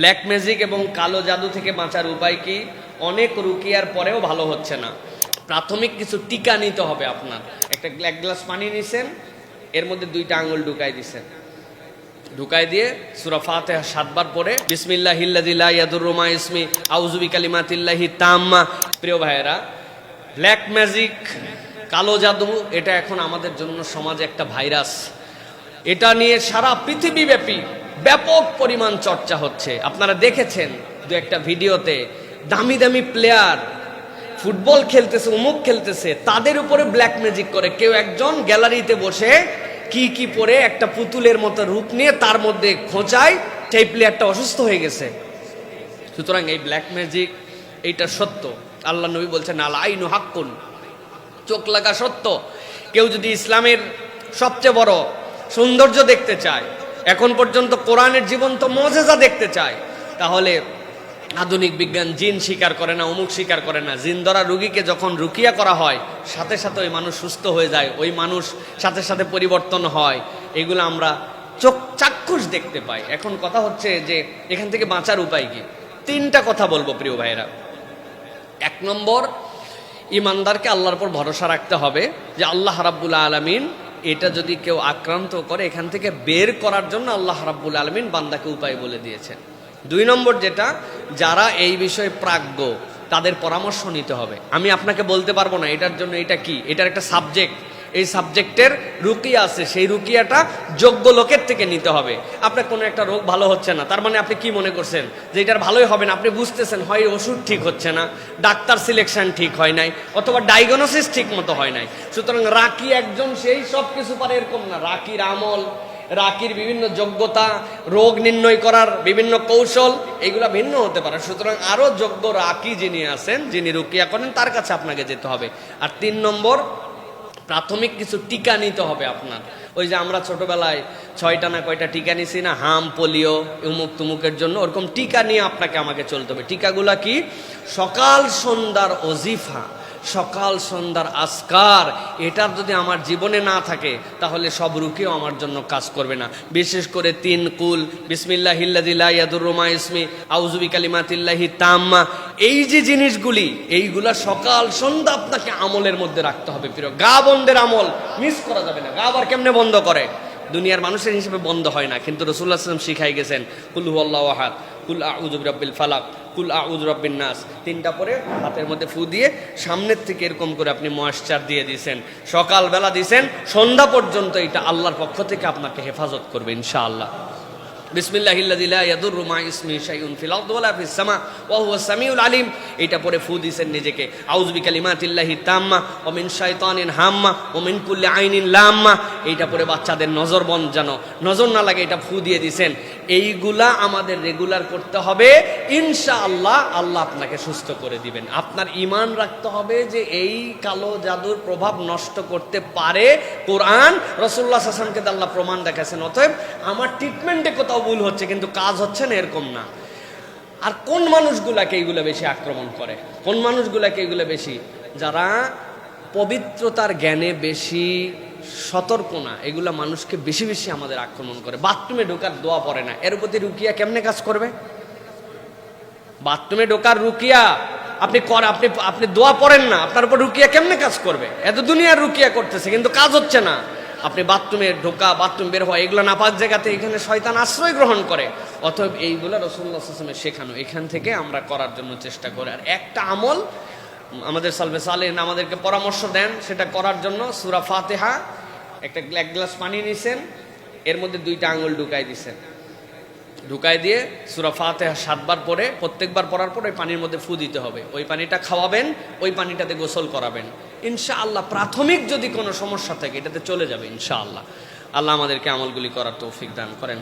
Black magic এবং কালো জাদু থেকে বাঁচার উপায় কি? অনেক রুকিয়ার পরেও ভালো হচ্ছে না। প্রাথমিক কিছু টিকা নিতে হবে আপনার। একটা এক গ্লাস পানি নিছেন, এর মধ্যে দুইটা আঙুল ঢুকাই দিছেন। ঢুকাই দিয়ে সুরা ফাতেহা সাতবার পরে বিসমিল্লাহ হিল্লাদিল্লাহ ইয়াদুরুমা ইসমি আউজুবি কালিমাতিল্লাহি তাম্মা। প্রিয় ভাইয়েরা ব্ল্যাক ম্যাজিক কালো জাদু, এটা এখন আমাদের জন্য সমাজে একটা ভাইরাস। এটা নিয়ে সারা পৃথিবীব্যাপী ব্যাপক পরিমাণ চর্চা হচ্ছে। আপনারা দেখেছেন দু একটা ভিডিওতে দামি দামি প্লেয়ার ফুটবল খেলতেছে, উমুক খেলতেছে, তাদের উপরে ব্ল্যাক ম্যাজিক করে। কেউ একজন গ্যালারিতে বসে কি কি পরে একটা পুতুলের মতো রূপ নিয়ে তার মধ্যে খোঁচায়, সেই প্লেয়ারটা অসুস্থ হয়ে গেছে। সুতরাং এই ব্ল্যাক ম্যাজিক এইটা সত্য। আল্লাহ নবী বলছেন, আল আইনু হাক্কুন। চোখ লাগা সত্য। কেউ যদি ইসলামের সবচেয়ে বড় সৌন্দর্য দেখতে চায় এখন পর্যন্ত কোরআনের জীবন্ত মজেজা দেখতে চায়, তাহলে আধুনিক বিজ্ঞান জিন স্বীকার করে না, অমুক স্বীকার করে না। জিন ধরা রুগীকে যখন রুকিয়া করা হয়, সাথে সাথে ওই মানুষ সুস্থ হয়ে যায়, ওই মানুষ সাথে সাথে পরিবর্তন হয়। এগুলো আমরা চোখ চাক্ষুষ দেখতে পাই। এখন কথা হচ্ছে যে, এখান থেকে বাঁচার উপায় কি? তিনটা কথা বলব প্রিয় ভাইরা এক নম্বর, ইমানদারকে আল্লাহর উপর ভরসা রাখতে হবে যে আল্লাহ রাব্বুল আলমিন এটা যদি কেউ আক্রান্ত করে, এখান থেকে বের করার জন্য আল্লাহ রাব্বুল আলমিন বান্দাকে উপায় বলে দিয়েছেন। দুই নম্বর যেটা, যারা এই বিষয়ে প্রাজ্ঞ, তাদের পরামর্শ নিতে হবে। আমি আপনাকে বলতে পারব না এটার জন্য এটা কি, এটার একটা সাবজেক্ট এই সাবজেক্টের রুকিয়া আছে, সেই রুকিয়াটা যোগ্য লোকের থেকে নিতে হবে। আপনার কোনো একটা রোগ ভালো হচ্ছে না, তার মানে আপনি কি মনে করছেন? যে এটার ভালোই হবে না, আপনি বুঝতেছেন, হয় ওষুধ ঠিক হচ্ছে না, ডাক্তার সিলেকশন ঠিক হয় নাই, অথবা ডায়াগনোসিস ঠিক মতো হয় নাই। সুতরাং রাকি একজন সেই সব কিছু পারে এরকম না। রাকির আমল, রাকির বিভিন্ন যোগ্যতা, রোগ নির্ণয় করার বিভিন্ন কৌশল এগুলা ভিন্ন হতে পারে। সুতরাং আরও যোগ্য রাকি যিনি আছেন, যিনি রুকিয়া করেন, তার কাছে আপনাকে যেতে হবে। আর তিন নম্বর প্রাথমিক কিছু টিকা নিতে হবে আপনার। ওই যে আমরা ছোটবেলায় ছয়টা না কয়টা টিকা নিছি না, হাম, পোলিও উমুক তুমুকের জন্য ওরকম টিকা নিয়ে আপনাকে আমাকে চলতে হবে। টিকাগুলা কি? সকাল সন্ধ্যার অজিফা। সকাল সন্ধ্যার আসকার এটার যদি আমার জীবনে না থাকে, তাহলে সব রুকেও আমার জন্য কাজ করবে না। বিশেষ করে তিন কুল বিসমিল্লাহ ইয়াদুরুমা ইসমি আউজুবি কালিমাতিল্লাহি তাম্মা। এই যে জিনিসগুলি, এইগুলা সকাল সন্ধ্যা আপনাকে আমলের মধ্যে রাখতে হবে, প্রিয়। গা বন্ধের আমল মিস করা যাবে না। গা আবার কেমনে বন্ধ করে? দুনিয়ার মানুষের হিসেবে বন্ধ হয় না, কিন্তু রসুল্লাহ আসলাম শিখাই গেছেন, কুল হু আল্লাহ আহাদ, কুল আউজুব রব্বিল ফালাক। কুল আউজ রব্বিন নাস। তিনটা পরে হাতের মধ্যে ফু দিয়ে সামনের থেকে এরকম করে আপনি ময়েশ্চার দিয়ে দিয়েছেন সকালবেলা দিয়েছেন সন্ধ্যা পর্যন্ত এটা আল্লাহর পক্ষ থেকে আপনাকে হেফাজত করবে, ইনশাআল্লাহ। বিসমিল্লাহ লা ইয়াদুররু মা ইসমি শাইউন ফিল আরদি ওয়ালা ফিস সামা ওয়া হুয়া সামিউল আলিম। এটা পরে ফু দিছেন নিজেকে। আউযু বিকালিমাতিল্লাহি তাম্মা ওয়া মিন শাইতানিন হাম্মা ওয়া মিন কুল্লি আইনিন লাম্মা। এইটা পরে বাচ্চাদের নজর বন্ধ জানো নজর না লাগে এটা ফু দিয়ে দিছেন। এইগুলা আমাদের রেগুলার করতে হবে। ইনশাআল্লাহ আল্লাহ আপনাকে সুস্থ করে দিবেন। আপনার ইমান রাখতে হবে যে এই কালো জাদুর প্রভাব নষ্ট করতে পারে। কোরআন রসুল্লাহ হাসানকে আল্লাহ প্রমাণ দেখাছেন অতএব আমার ট্রিটমেন্টে কোথাও ভুল হচ্ছে, কিন্তু কাজ হচ্ছে না, এরকম না। আর কোন মানুষগুলাকে এইগুলো বেশি আক্রমণ করে? কোন মানুষগুলাকে এইগুলো বেশি? যারা পবিত্রতার জ্ঞানে বেশি সতর্ক না, এগুলা মানুষকে বেশি বেশি আমাদের আক্রমণ করে। বাথরুমে ঢোকার দোয়া পড়ে না। এর প্রতি রুকিয়া কেমনে কাজ করবে? বাথরুমে ঢোকার রুকিয়া আপনি কর, আপনি আপনি দোয়া পড়েন না, আপনার উপর রুকিয়া কেমনে কাজ করবে? এত দুনিয়ার রুকিয়া করতেছে, কিন্তু কাজ হচ্ছে না। আপনি বাথরুমে ঢোকা, বাথরুম বের হওয়া, এগুলো নাপাক জায়গাতে এখানে শয়তান আশ্রয় গ্রহণ করে। অতএব এইগুলো রসুল্লাহ শেখানো। এখান থেকে আমরা করার জন্য চেষ্টা করি। আর একটা আমল আমাদের সালভে সালেন আমাদেরকে পরামর্শ দেন, সেটা করার জন্য সুরা ফাতেহা, একটা এক গ্লাস পানি নিছেন, এর মধ্যে দুইটা আঙুল ঢুকাই দিছেন। ঢুকাই দিয়ে সুরা ফাতেহা সাতবার পরে প্রত্যেকবার পড়ার পর ওই পানির মধ্যে ফু দিতে হবে। ওই পানিটা খাওয়াবেন, ওই পানিটাতে গোসল করাবেন। ইনশা আল্লাহ প্রাথমিক যদি কোনো সমস্যা থাকে, এটাতে চলে যাবে ইনশাআল্লাহ। আল্লাহ আমাদেরকে আমলগুলি করার তৌফিক দান করেন।